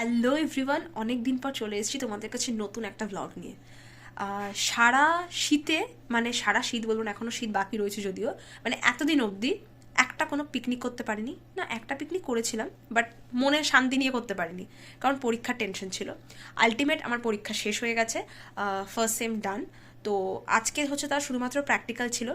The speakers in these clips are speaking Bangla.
হ্যালো এভরিওয়ান অনেক দিন পর চলে এসেছি তোমাদের কাছে নতুন একটা ব্লগ নিয়ে। সারা শীতে মানে সারা শীত বলব না এখনও শীত বাকি রয়েছে যদিও মানে এতদিন অবধি একটা কোনো পিকনিক করতে পারিনি। না, একটা পিকনিক করেছিলাম বাট মনে শান্তি নিয়ে করতে পারিনি, কারণ পরীক্ষার টেনশন ছিল। আলটিমেট আমার পরীক্ষা শেষ হয়ে গেছে ফার্স্ট সেম ডান তো আজকে হচ্ছে তার শুধুমাত্র প্র্যাকটিক্যাল ছিল।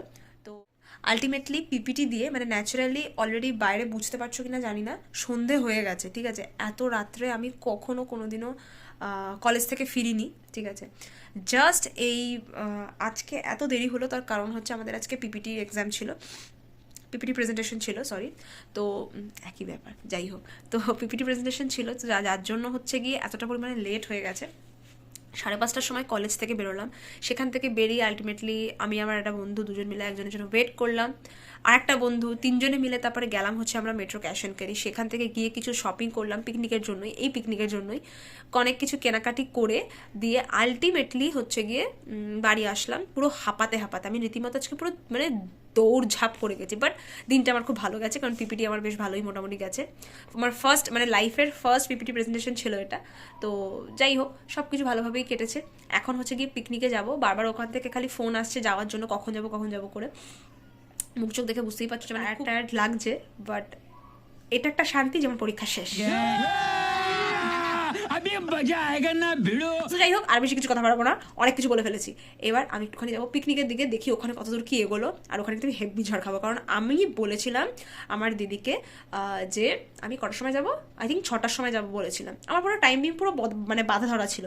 আলটিমেটলি পিপিটি দিয়ে মানে ন্যাচারালি অলরেডি বাইরে বুঝতে পারছ কিনা জানি না, সন্ধে হয়ে গেছে, ঠিক আছে? এত রাত্রে আমি কখনো কোনোদিনও কলেজ থেকে ফিরিনি, ঠিক আছে? জাস্ট এই আজকে এত দেরি হলো, তার কারণ হচ্ছে আমাদের আজকে পিপিটি এক্সাম ছিল পিপিটি প্রেজেন্টেশন ছিল সরি তো একই ব্যাপার, যাই হোক, তো পিপিটি প্রেজেন্টেশন ছিল, তো যার জন্য হচ্ছে গিয়ে এতটা পরিমাণে লেট হয়ে গেছে সাড়ে পাঁচটার সময় কলেজ থেকে বেরোলাম। সেখান থেকে বেরিয়ে আলটিমেটলি আমি আমার একটা বন্ধু দুজন মিলে একজনের জন্য ওয়েট করলাম। আর একটা বন্ধু, তিনজনে মিলে তারপরে গেলাম হচ্ছে আমরা মেট্রো ক্যাশ অ্যান্ড ক্যারি সেখান থেকে গিয়ে কিছু শপিং করলাম পিকনিকের জন্যই, এই পিকনিকের জন্যই। অনেক কিছু কেনাকাটি করে দিয়ে আলটিমেটলি হচ্ছে গিয়ে বাড়ি আসলাম। পুরো হাঁপাতে হাঁপাতে। আমি রীতিমতো আজকে পুরো মানে দৌড় ঝাঁপ করে গেছি বাট দিনটা আমার খুব ভালো গেছে, কারণ পিপিটি আমার বেশ ভালোই মোটামুটি গেছে। আমার ফার্স্ট মানে লাইফের ফার্স্ট পিপিটি প্রেজেন্টেশন ছিল এটা। তো যাই হোক সব কিছু ভালোভাবেই কেটেছে। এখন হচ্ছে গিয়ে পিকনিকে যাব। বারবার ওখান থেকে খালি ফোন আসছে, যাওয়ার জন্য কখন যাব কখন যাব করে। মুখ চোখ দেখে বুঝতেই পারছ মানে টায়ার্ড লাগছে বাট এটা একটা শান্তি যেমন পরীক্ষা শেষ। যাই হোক, আর বেশি কিছু কথা বাড়াবো না। অনেক কিছু বলে ফেলেছি। এবার আমি একটুখানি যাব পিকনিকের দিকে, দেখি ওখানে কতদূর কি এগোলো, আর ওখানে কিন্তু হেভি ঝড় খাব। কারণ আমি বলেছিলাম আমার দিদিকে যে আমি কটার সময় যাব? আই থিঙ্ক ছটার সময় যাব বলেছিলাম। আমার পুরো টাইমিং পুরো মানে বাধা ধরা ছিল।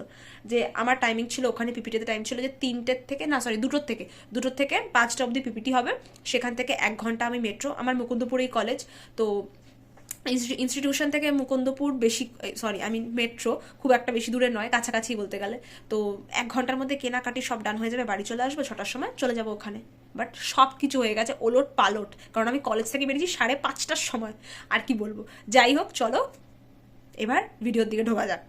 যে আমার টাইমিং ছিল ওখানে পিপিটিতে টাইম ছিল যে তিনটের থেকে, না সরি দুটোর থেকে। দুটোর থেকে পাঁচটা অবধি পিপিটি হবে। সেখান থেকে এক ঘণ্টা আমি মেট্রো আমার মুকুন্দপুরেই কলেজ তো ইনস্টিটিউশন থেকে মুকুন্দপুর বেশি সরি আই মিন মেট্রো খুব একটা বেশি দূরে নয় কাছাকাছি বলতে গেলে। তো এক ঘণ্টার মধ্যে কেনাকাটি সব ডান হয়ে যাবে, বাড়ি চলে আসব, ছটার সময় চলে যাব ওখানে। বাট সব কিছু হয়ে গেছে ওলট পালট, কারণ আমি কলেজ থেকে বেরিয়েছি সাড়ে পাঁচটার সময়, আর কি বলব। যাই হোক, চলো, এবার ভিডিওর দিকে ঢোকা যাক।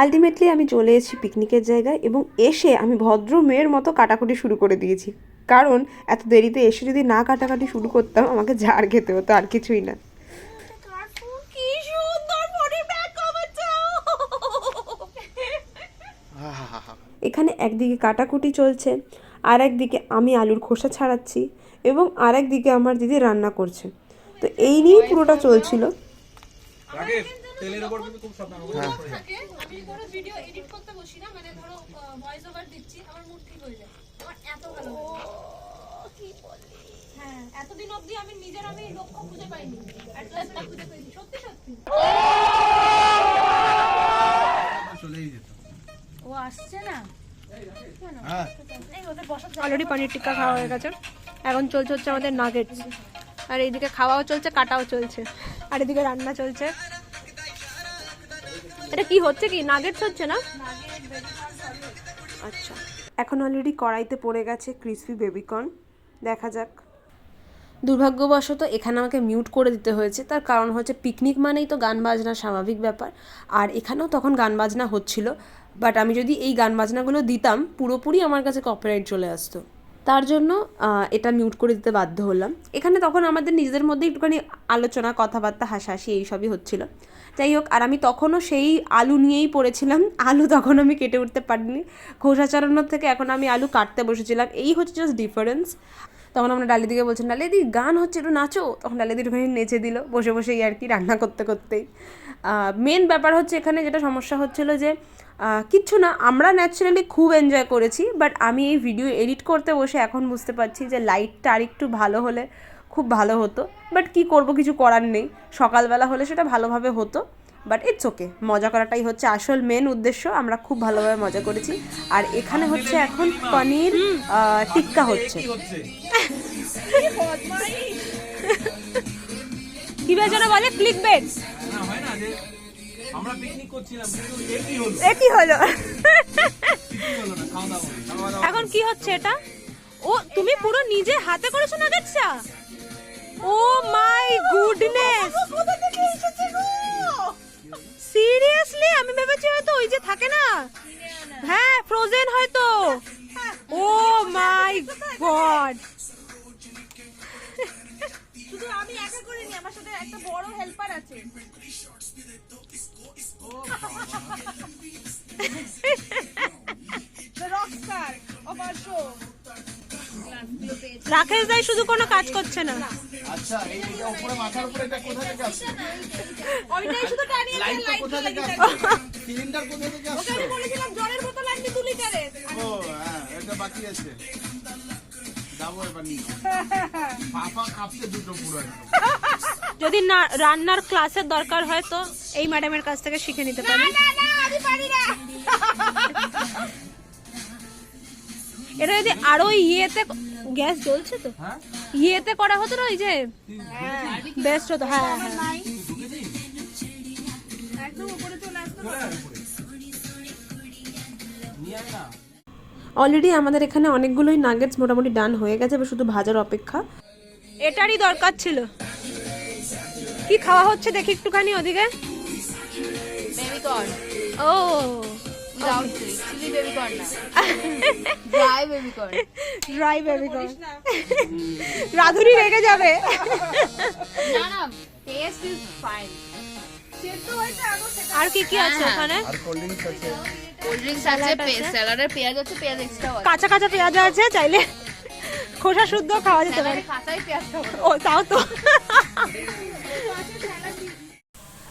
আলটিমেটলি আমি চলে এসেছি পিকনিকের জায়গায় এবং এসে আমি ভদ্র মেয়ের মতো কাটাকুটি শুরু করে দিয়েছি। কারণ এত দেরিতে এসে যদি না কাটাকাটি শুরু করতাম, আমাকে ঝাড় খেতে হতো আর কিছুই না কি সুন্দর এখানে একদিকে কাটাকুটি চলছে আর একদিকে আমি আলুর খোসা ছাড়াচ্ছি এবং আর একদিকে আমার দিদি রান্না করছে। তো এই নিয়েই পুরোটা চলছিল। থাকে আমি কোনো ভিডিও এডিট করতে বসি না মানে ধরো ভয়েস ওভার দিচ্ছি আমার মুড ঠিক হয়ে যায়। আমার এত ভালো লাগে। হ্যাঁ এতদিন অবধি আমি নিজের আমি লক্ষ্য খুঁজে পাইনি At last খুঁজে পেয়েছি। সত্যি সত্যি। ও আসছে না? অলরেডি পনির টিক্কা খাওয়া হয়ে গেছে। এখন চলছে হচ্ছে আমাদের নাগেটস আর এইদিকে খাওয়াও চলছে কাটাও চলছে। আর এদিকে রান্না চলছে। এটা কি হচ্ছে কি? নাগেটস হচ্ছে না? আচ্ছা। এখন অলরেডি কড়াইতে পড়ে গেছে ক্রিসপি বেবিকর্ন দেখা যাক। দুর্ভাগ্যবশত এখানে আমাকে মিউট করে দিতে হয়েছে। তার কারণ হচ্ছে পিকনিক মানেই তো গান বাজনা স্বাভাবিক ব্যাপার। আর এখানেও তখন গান বাজনা হচ্ছিল। বাট আমি যদি এই গান বাজনাগুলো দিতাম, পুরোপুরি আমার কাছে কপিরাইট চলে আসতো। তার জন্য এটা মিউট করে দিতে বাধ্য হলাম। এখানে তখন আমাদের নিজেদের মধ্যে একটুখানি আলোচনা, কথাবার্তা, হাসাহাসি এইসবই হচ্ছিল। যাই হোক, আর আমি তখনও সেই আলু নিয়েই পড়েছিলাম। আলু তখন আমি কেটে উঠতে পারিনি। খোসা থেকে এখন আমি আলু কাটতে বসেছিলাম। এই হচ্ছে জাস্ট ডিফারেন্স তখন আমরা ডালি ডালিদিকে বলছেন ডালিদি গান হচ্ছে, একটু নাচো। তখন ডালিদি একটুখানি নেচে দিল। বসে বসেই আর কি রান্না করতে করতেই। মেন ব্যাপার হচ্ছে এখানে যেটা সমস্যা হচ্ছিল যে কিচ্ছু না আমরা ন্যাচারালি খুব এনজয় করেছি বাট আমি এই ভিডিও এডিট করতে বসে এখন বুঝতে পারছি যে লাইটটা আরেকটু ভালো হলে খুব ভালো হতো বাট কি করব কিছু করার নেই সকালবেলা হলে সেটা ভালোভাবে হতো বাট ইটস ওকে মজা করাটাই হচ্ছে আসল মেন উদ্দেশ্য আমরা খুব ভালোভাবে মজা করেছি আর এখানে হচ্ছে এখন পনির টিক্কা হচ্ছে কি বলে ক্লিক আমরা পিকনিক করছিলাম কিন্তু একই হলো? এ কি হলো? কি হলো না? খাওয়া দাওয়া করে। খাওয়া দাওয়া এখন কি হচ্ছে এটা? ও তুমি পুরো নিজে হাতে করেছ নাগেটসটা ও মাই গুডনেস সিরিয়াসলি আমি ভেবেছি হয়তো ওই যে থাকে না? হ্যাঁ ফ্রোজেন হয়তো। ও মাই গড শুধু আমি একা করিনি আমার সাথে একটা বড় হেল্পার আছে। রাকেশ দাই শুধু কোনো কাজ করছে না। আচ্ছা এই এটা উপরে মাথার উপরে এটা কোথা থেকে আসছে? ওইটাই শুধু টানিয়ে লাইটটা কোথা থেকে আসছে? সিলিন্ডার কোথা থেকে আসছে? আমি বলেছিলাম জলের বোতল আনবি দু লিটারের। ও হ্যাঁ এটা বাকি আছে। যাব এবার নিয়ে। পাপা কাঁপছে দুটো পুরো একদম। যদি না রান্নার ক্লাসের দরকার হয় তো এই ম্যাডামের কাছ থেকে শিখে নিতে পারি। এটা যদি আরও ইয়েতে গ্যাস জ্বলছে তো? হ্যাঁ। ইয়েতে করা হতো না ওই যে বেস্ট হতো হ্যাঁ হ্যাঁ। অলরেডি আমাদের এখানে অনেকগুলোই নাগেটস মোটামুটি ডান হয়ে গেছে এবার শুধু ভাজার অপেক্ষা। এটারই দরকার ছিল। কি খাওয়া হচ্ছে? দেখি একটুখানি ওদিকে। বেবি ও। Without chilli baby corn no dry baby corn dry রাধুরি রেগে যাবে। না না টেস্ট ইজ ফাইন আর কি কি আছে হ্যাঁ, ওখানে? কাঁচা কাঁচা পেঁয়াজ আছে চাইলে খোসা শুদ্ধ খাওয়া যেতে পারে। পেঁয়াজ খাব। ও তাও তো।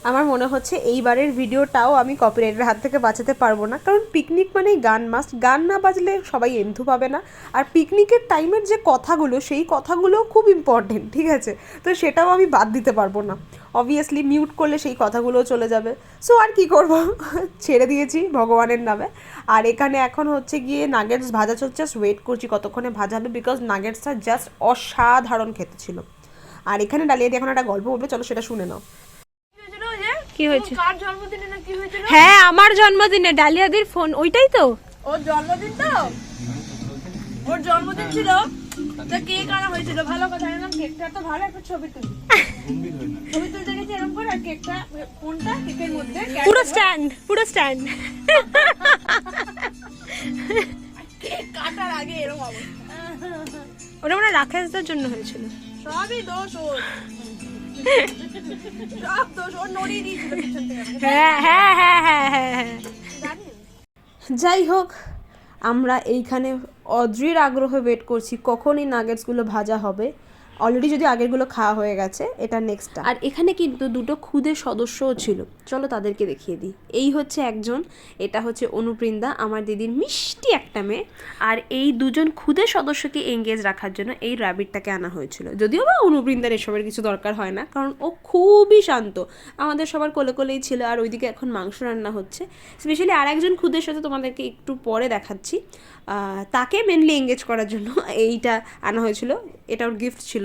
আমার মনে হচ্ছে এইবারের ভিডিওটাও আমি কপিরাইটের হাত থেকে বাঁচাতে পারব না। কারণ পিকনিক মানেই গান মাস্ট গান না বাজলে সবাই এন্থু পাবে না। আর পিকনিকের টাইমের যে কথাগুলো, সেই কথাগুলো খুব ইম্পর্টেন্ট ঠিক আছে? তো সেটাও আমি বাদ দিতে পারব না। অবভিয়াসলি মিউট করলে সেই কথাগুলোও চলে যাবে। সো আর কি করব? ছেড়ে দিয়েছি ভগবানের নামে। আর এখানে এখন হচ্ছে গিয়ে নাগেটস ভাজা চলছে। জাস্ট ওয়েট করছি কতক্ষণে ভাজা হবে বিকজ নাগেটসটা জাস্ট অসাধারণ খেতে ছিল। আর এখানে ডালিয়ে দিয়ে এখন একটা গল্প বলবে। চলো সেটা শুনে নাও। কি হয়েছে? কার জন্মদিনে না কি হয়েছিল? হ্যাঁ আমার জন্মদিনে ডালিয়াদির ফোন ওইটাই তো। ওর জন্মদিন তো? ওর জন্মদিন ছিল? তা কেক আনা হয়েছিল? ভালো কথা এরকম কেকটা তো ভালো একটা ছবি তুলি। ছবি তুলতে গেছি এরকম করে আর কেকটা ফোনটা কেকের মধ্যে পুরো স্ট্যান্ড পুরো স্ট্যান্ড। কেক কাটার আগে এরকম অবস্থা। ওটা মানে রাকেশদের জন্য হয়েছিল। সবই দোষ ওর। হ্যাঁ হ্যাঁ হ্যাঁ হ্যাঁ হ্যাঁ হ্যাঁ। যাই হোক, আমরা এইখানে অদ্রির আগ্রহে ওয়েট করছি কখনই নাগেটসগুলো ভাজা হবে। অলরেডি যদি আগেরগুলো খাওয়া হয়ে গেছে, এটা নেক্সট আর এখানে কিন্তু দুটো খুদে সদস্যও ছিল। চলো তাদেরকে দেখিয়ে দিই। এই হচ্ছে একজন, এটা হচ্ছে অনুবৃন্দা আমার দিদির মিষ্টি একটা মেয়ে। আর এই দুজন খুদে সদস্যকে এঙ্গেজ রাখার জন্য এই র্যাবিটটাকে আনা হয়েছিল। যদিও বা অনুবৃন্দার এসবের কিছু দরকার হয় না, কারণ ও খুবই শান্ত। আমাদের সবার কোলে কোলেই ছিল, আর ওইদিকে এখন মাংস রান্না হচ্ছে। স্পেশালি আর একজন খুদের সাথে তোমাদেরকে একটু পরে দেখাচ্ছি। তাকে মেনলি এঙ্গেজ করার জন্য এইটা আনা হয়েছিল। এটা ওর গিফট ছিল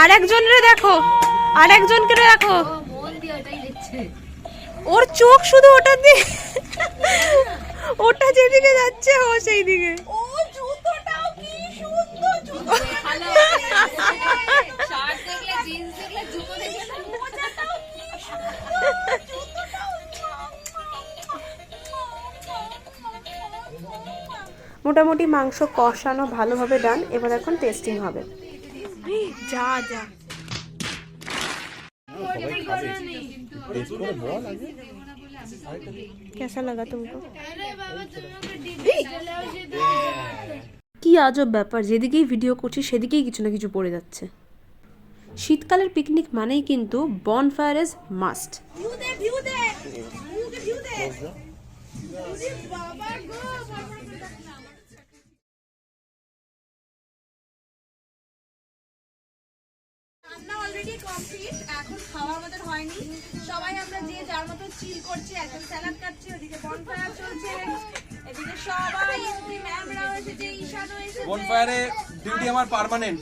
আর একজনের দেখো দেখো। ওর চোখ শুধু ওটার দিকে ওটা যেদিকে যাচ্ছে ও সেই দিকে মোটামুটি মাংস কষানো ভালোভাবে ডান এবার এখন টেস্টিং হবে। যা যা। কি আজব ব্যাপার যেদিকেই ভিডিও করছি সেদিকেই কিছু না কিছু পড়ে যাচ্ছে। শীতকালের পিকনিক মানেই কিন্তু বন ফায়ার ইজ মাস্ট রান্না অলরেডি কমপ্লিট এখন খাওয়া আমাদের হয়নি। সবাই আমরা যে যার মতো চিল করছি একজন স্যালাড কাটছে ওদিকে বনফায়ার চলছে। এদিকে সবাই এসেছে ম্যামরাও এসেছে ঈশানও এসেছে। বনফায়ারে ডিউটি আমার পার্মানেন্ট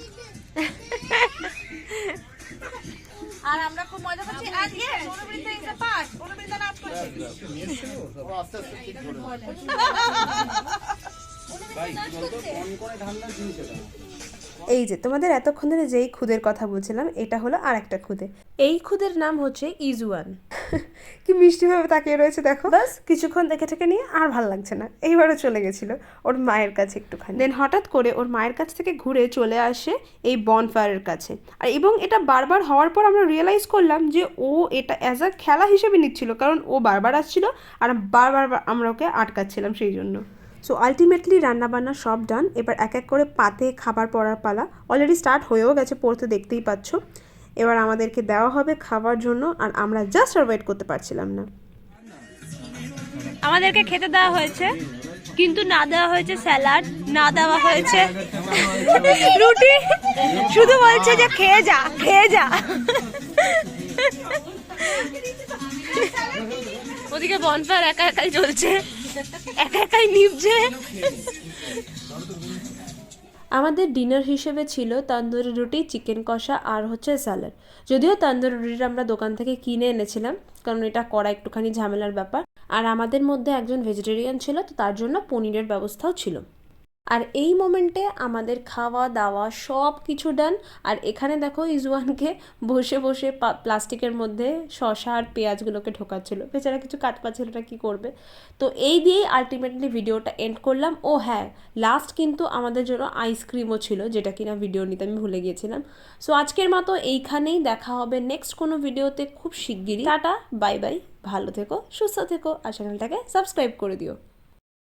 আর আমরা খুব মজা করছি। আর ইয়ে অনুবৃত্তা ইজ পার্ট অনুবৃত্তা নাচ করছে। ও আস্তে আস্তে ঠিক করে এই যে তোমাদের এতক্ষণ ধরে যেই খুদের কথা বলছিলাম এটা হলো আর একটা খুদে। এই খুদের নাম হচ্ছে ইজুয়ান। কি মিষ্টিভাবে তাকিয়ে রয়েছে দেখো। বাস কিছুক্ষণ দেখে থেকে নিয়ে আর ভালো লাগছে না। এইবারও চলে গেছিল ওর মায়ের কাছে একটুখানি। দেন হঠাৎ করে ওর মায়ের কাছ থেকে ঘুরে চলে আসে এই বনফায়ারের কাছে। আর এবং এটা বারবার হওয়ার পর আমরা রিয়েলাইজ করলাম যে ও এটা অ্যাজ আ খেলা হিসেবে নিচ্ছিল কারণ ও বারবার আসছিল আর বারবার আমরা ওকে আটকাচ্ছিলাম সেই জন্য। সো আলটিমেটলি রান্নাবান্না সব ডান এবার এক এক করে পাতে খাবার পড়ার পালা অলরেডি স্টার্ট হয়েও গেছে পড়তে দেখতেই পাচ্ছ। এবার আমাদেরকে দেওয়া হবে খাবার জন্য আর আমরা জাস্ট আর ওয়েট করতে পারছিলাম না। আমাদেরকে খেতে দেওয়া হয়েছে কিন্তু না দেওয়া হয়েছে স্যালাড না দেওয়া হয়েছে রুটি। শুধু বলছে যে খেয়ে যা খেয়ে যা। ওদিকে বনফায়ার একা একাই চলছে। একা একাই আমাদের ডিনার হিসেবে ছিল তন্দুরি রুটি, চিকেন কষা আর হচ্ছে স্যালাড। যদিও তন্দুরি রুটিটা আমরা দোকান থেকে কিনে এনেছিলাম, কারণ এটা করা একটুখানি ঝামেলার ব্যাপার। আর আমাদের মধ্যে একজন ভেজিটেরিয়ান ছিল, তো তার জন্য পনিরের ব্যবস্থাও ছিল। আর এই মোমেন্টে আমাদের খাওয়া, দাওয়া, সব কিছু ডান আর এখানে দেখো ইজওয়ানকে বসে বসে প্লাস্টিকের মধ্যে শশা আর পেঁয়াজগুলোকে ঢোকাচ্ছিল। বেচারা কিছু কাট পাচ্ছিলটা কী করবে? তো এই দিয়েই আলটিমেটলি ভিডিওটা এন্ড করলাম। ও হ্যাঁ লাস্ট কিন্তু আমাদের জন্য আইসক্রিমও ছিল, যেটা কিনা ভিডিও নিতে আমি ভুলে গিয়েছিলাম। সো আজকের মতো এইখানেই দেখা হবে নেক্সট কোনো ভিডিওতে খুব শিগগিরই। টাটা বাই বাই ভালো থেকো, সুস্থ থেকো। আর চ্যানেলটাকে সাবস্ক্রাইব করে দিও।